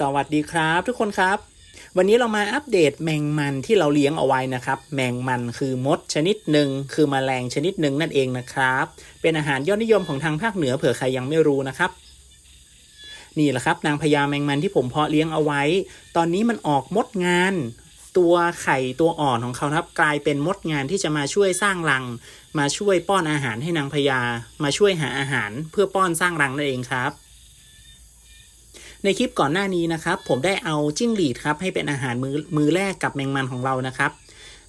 สวัสดีครับ ทุกคนครับ วันนี้เรามาอัปเดตแมงมันที่เราเลี้ยงเอาไว้นะครับ แมงมันคือมดชนิดหนึ่งคือมแมลงชนิดหนึ่งนั่นเองนะครับ เป็นอาหารยอดนิยมของทางภาคเหนือเผื่อใครยังไม่รู้นะครับนี่แหละครับ นางพญาแมงมันที่ผมเพาะเลี้ยงเอาไว้ ตอนนี้มันออกมดงาน ตัวไข่ตัวอ่อนของเขาครับ กลายเป็นมดงานที่จะมาช่วยสร้างรัง มาช่วยป้อนอาหารให้นางพญามาช่วยหาอาหารเพื่อป้อนสร้างรังนั่นเองครับ ในคลิปก่อนหน้านี้นะครับ ผมได้เอาจิ้งหรีดครับให้เป็นอาหารมือมือแรกกับแมงมันของเรานะครับ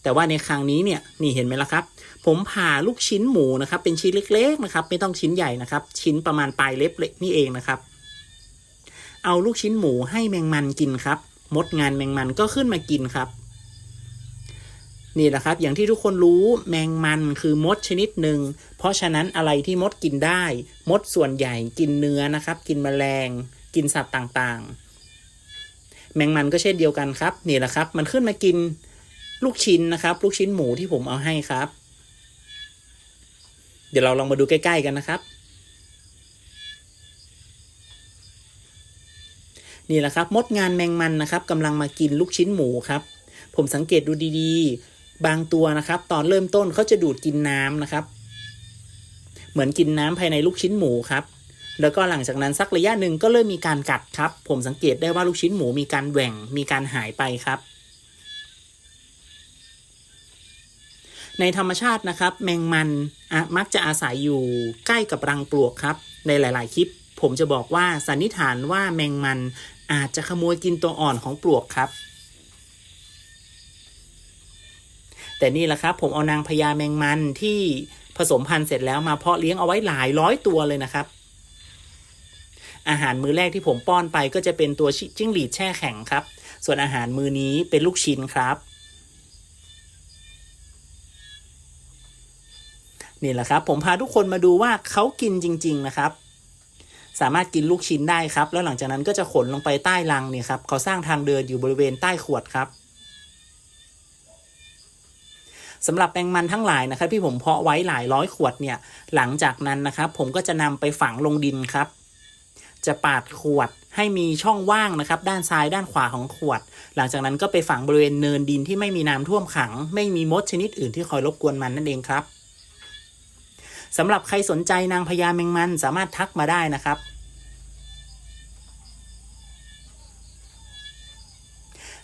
แต่ว่าในครั้งนี้เนี่ยนี่เห็นไหมล่ะครับ ผมผ่าลูกชิ้นหมูนะครับ เป็นชิ้นเล็กๆนะครับ ไม่ต้องชิ้นใหญ่นะครับ ชิ้นประมาณปลายเล็บเล็กนี่เองนะครับ เอาลูกชิ้นหมูให้แมงมันกินครับ มดงานแมงมันก็ขึ้นมากินครับ นี่แหละครับ อย่างที่ทุกคนรู้แมงมันคือมดชนิดหนึ่ง เพราะฉะนั้นอะไรที่มดกินได้ มดส่วนใหญ่กินเนื้อนะครับ กินแมลง กินสัตว์ต่างๆ แมงมันก็เช่นเดียวกันครับ นี่แหละครับ มันขึ้นมากินลูกชิ้นนะครับ ลูกชิ้นหมูที่ผมเอาให้ครับ เดี๋ยวเราลองมาดูใกล้ ๆ กันนะครับนี่แหละครับมดงานแมงมันนะครับกำลังมากินลูกชิ้นหมูครับ ผมสังเกตดูดีๆ บางตัวนะครับ ตอนเริ่มต้นเขาจะดูดกินน้ำนะครับ เหมือนกินน้ำภายในลูกชิ้นหมูครับ แล้วก็หลังจากนั้นสักระยะหนึ่งก็เริ่มมีการกัดครับ ผมสังเกตได้ว่าลูกชิ้นหมูมีการแหว่งมีการหายไปครับ ในธรรมชาตินะครับ แมงมันมักจะอาศัยอยู่ใกล้กับรังปลวกครับ ในหลาย ๆ คลิป ผมจะบอกว่าสันนิษฐานว่าแมงมันอาจจะขโมยกินตัวอ่อนของปลวกครับ แต่นี่แหละครับผมเอานางพญาแมงมันที่ผสมพันธุ์เสร็จแล้วมาเพาะเลี้ยงเอาไว้หลายร้อยตัวเลยนะครับ อาหารมื้อแรกที่ผมป้อนไปก็จะเป็นตัวจิ้งหรีดแช่แข็งครับ ส่วนอาหารมื้อนี้เป็นลูกชิ้นครับนี่แหละครับ ผมพาทุกคนมาดูว่าเขากินจริง ๆ นะครับ สามารถกินลูกชิ้นได้ครับ แล้วหลังจากนั้นก็จะขนลงไปใต้รังเนี่ยครับเขาสร้างทางเดินอยู่บริเวณใต้ขวดครับ สำหรับแมงมันทั้งหลายนะครับที่ผมเพาะไว้หลายร้อยขวดเนี่ยหลังจากนั้นนะครับ ผมก็จะนำไปฝังลงดินครับ จะปาดขวดให้มีช่องว่างนะครับ ด้านซ้ายด้านขวาของขวด หลังจากนั้นก็ไปฝังบริเวณเนินดินที่ไม่มีน้ำท่วมขัง ไม่มีมดชนิดอื่นที่คอยรบกวนมันนั่นเองครับสำหรับใครสนใจนางพญาแมงมันสามารถทักมาได้นะครับ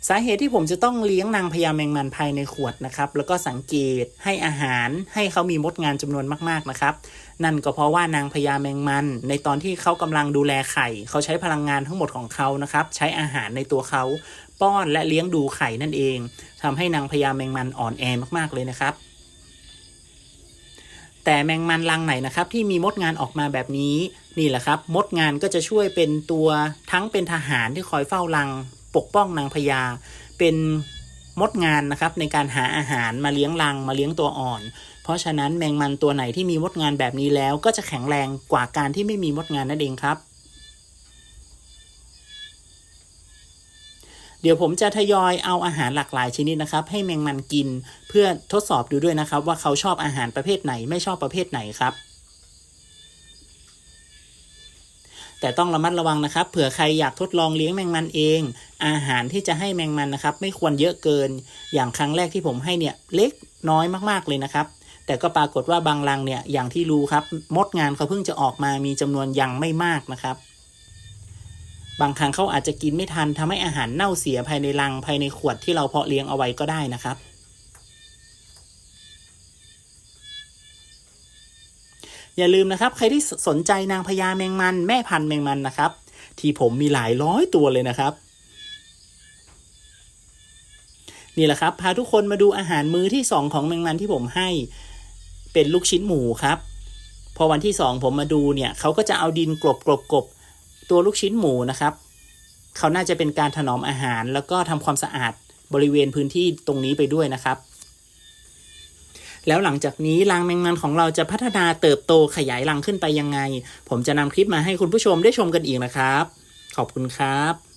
สาเหตุที่ผมจะต้องเลี้ยงนางพญาแมงมันภายในขวดนะครับ แล้วก็สังเกตให้อาหารให้เขามีมดงานจำนวนมากๆนะครับ นั่นก็เพราะว่านางพญาแมงมัน ในตอนที่เขากำลังดูแลไข่ เขาใช้พลังงานทั้งหมดของเขานะครับ ใช้อาหารในตัวเขาป้อนและเลี้ยงดูไข่นั่นเองทำให้นางพญาแมงมันอ่อนแอมากๆเลยนะครับแต่แมงมันรังไหนนะครับที่มีมดงานออกมาแบบนี้นี่แหละครับ มดงานก็จะช่วยเป็นตัวทั้งเป็นทหารที่คอยเฝ้ารัง ปกป้องนางพญาเป็นมดงานนะครับในการหาอาหารมาเลี้ยงรังมาเลี้ยงตัวอ่อน เพราะฉะนั้นแมงมันตัวไหนที่มีมดงานแบบนี้แล้วก็จะแข็งแรงกว่าการที่ไม่มีมดงานนั่นเองครับ เดี๋ยวผมจะทยอยเอาอาหารหลากหลายชนิดนะครับ ให้แมงมันกินเพื่อทดสอบดูด้วยนะครับ ว่าเขาชอบอาหารประเภทไหนไม่ชอบประเภทไหนครับ แต่ต้องระมัดระวังนะครับ เผื่อใครอยากทดลองเลี้ยงแมงมันเอง อาหารที่จะให้แมงมันนะครับ ไม่ควรเยอะเกิน อย่างครั้งแรกที่ผมให้เนี่ยเล็กน้อยมากๆเลยนะครับ แต่ก็ปรากฏว่าบางรังเนี่ยอย่างที่รู้ครับมดงานเขาเพิ่งจะออกมามีจำนวนยังไม่มากนะครับ บางครั้งเขาอาจจะกินไม่ทันทำให้อาหารเน่าเสียภายในรังภายในขวดที่เราเพาะเลี้ยงเอาไว้ก็ได้นะครับ อย่าลืมนะครับ ใครที่สนใจนางพญาแมงมันแม่พันธุ์แมงมันนะครับ ที่ผมมีหลายร้อยตัวเลยนะครับ นี่แหละครับพาทุกคนมาดูอาหารมื้อที่สองของแมงมันที่ผมให้เป็นลูกชิ้นหมูครับ พอวันที่สองผมมาดูเนี่ยเขาก็จะเอาดินกลบกลบกลบตัวลูกชิ้นหมูนะครับ เขาน่าจะเป็นการถนอมอาหารแล้วก็ทำความสะอาดบริเวณพื้นที่ตรงนี้ไปด้วยนะครับ แล้วหลังจากนี้รังแมงมันของเราจะพัฒนาเติบโตขยายรังขึ้นไปยังไง ผมจะนำคลิปมาให้คุณผู้ชมได้ชมกันอีกนะครับ ขอบคุณครับ